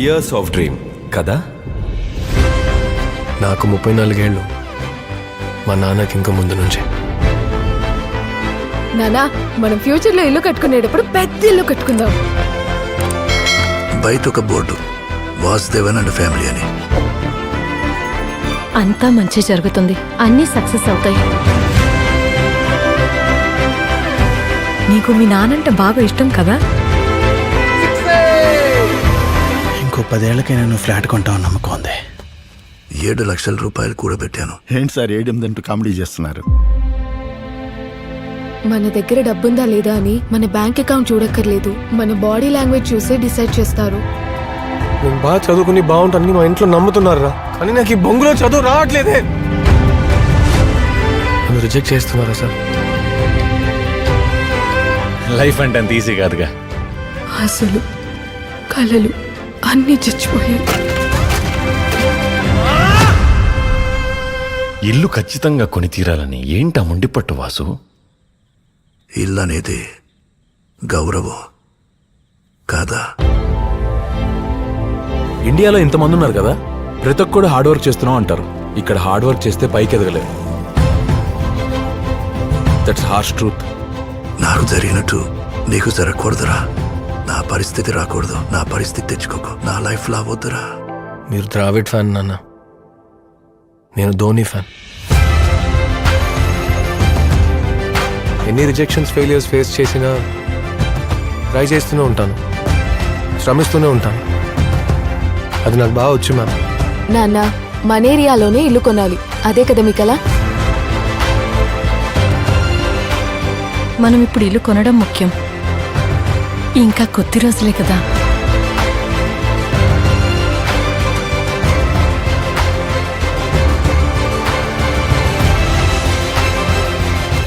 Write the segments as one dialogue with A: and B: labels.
A: Years of dream కదా?
B: నాకు ముప్పై నాలుగేళ్ళు. మా నాన్నకి ఇంకా ముందు నుంచి.
C: నానా మనం ఫ్యూచర్లో ఇల్లు కట్టుకునేటప్పుడు పెద్ద ఇల్లు కట్టుకుందాం.
D: బయట ఒక బోర్డు. వాసుదేవన్ అండ్ ఫ్యామిలీ అని.
E: అంతా మంచి జరుగుతుంది. అన్నీ సక్సెస్ అవుతాయి.
F: నీకు మీ నానంటే బాగా ఇష్టం కదా?
G: ఇంకో పదేళ్ళకైనా నువ్వు ఫ్లాట్ కొంటావు నమ్మకం ఉంది.
D: ఏడు లక్షల రూపాయలు కూడబెట్టాను
H: ఏంటి సార్ ఏడెనిమిదంటూ కామెడీ చేస్తున్నారు?
C: మన దగ్గర డబ్బుందా లేదా అని మన బ్యాంక్ అకౌంట్ చూడక్కర్లేదు. మన బాడీ లాంగ్వేజ్ చూసే డిసైడ్ చేస్తారు.
B: నేను బాగా చదువుకుని బాగుంటానని మా ఇంట్లో నమ్ముతున్నారా? కానీ నాకు ఈ బొంగులో చదువు రావట్లేదే. నన్ను రిజెక్ట్ చేస్తున్నారా సార్?
I: లైఫ్ అంటే అంత ఈజీ కాదుగా.
C: అసలు కలలు. అన్నీ చచ్చిపోయాయి.
I: ఇల్లు ఖచ్చితంగా కొని తీరాలని ఏంటా ముండిపట్టు వాసు?
D: ఇల్లు అనేది గౌరవం కాదా
A: ఇండియాలో ఇంతమంది ఉన్నారు కదా ప్రతి ఒక్కడు హార్డ్ వర్క్ చేస్తున్నాం అంటారు. ఇక్కడ హార్డ్ వర్క్ చేస్తే పైకి ఎదగలేదు దట్స్ హార్ష్ ట్రూత్
D: నాకు జరిగినట్టు నీకు జరగకూడదురా. నా పరిస్థితి రాకూడదు. నా పరిస్థితి తెచ్చుకోకు. నా లైఫ్ లా వద్దురా.
B: మీరు ద్రావిడ్ ఫ్యాన్ నాన్న. నేను ధోని ఫ్యాన్. ఎన్ని రిజెక్షన్స్ ఫెయిలియర్స్ ఫేస్ చేసినా ట్రై చేస్తూనే ఉంటాను. శ్రమిస్తూనే ఉంటాను. అది నాకు బాగా వచ్చు మ్యామ్
C: నాన్న మన ఏరియాలోనే ఇల్లు కొనాలి. అదే కదా మీ కల?
E: మనం ఇప్పుడు ఇల్లు కొనడం ముఖ్యం. ఇంకా కొద్ది రోజులే కదా.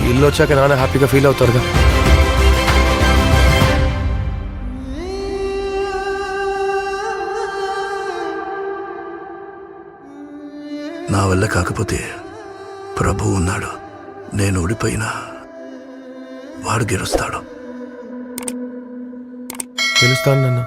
B: ఇల్లు వచ్చాక నాన్న హ్యాపీగా ఫీల్ అవుతారుగా.
D: నా వల్ల కాకపోతే ప్రభు ఉన్నాడు. నేను ఓడిపోయినా వాడు గెలుస్తాడు.
B: తెలుస్తాను నాన్న.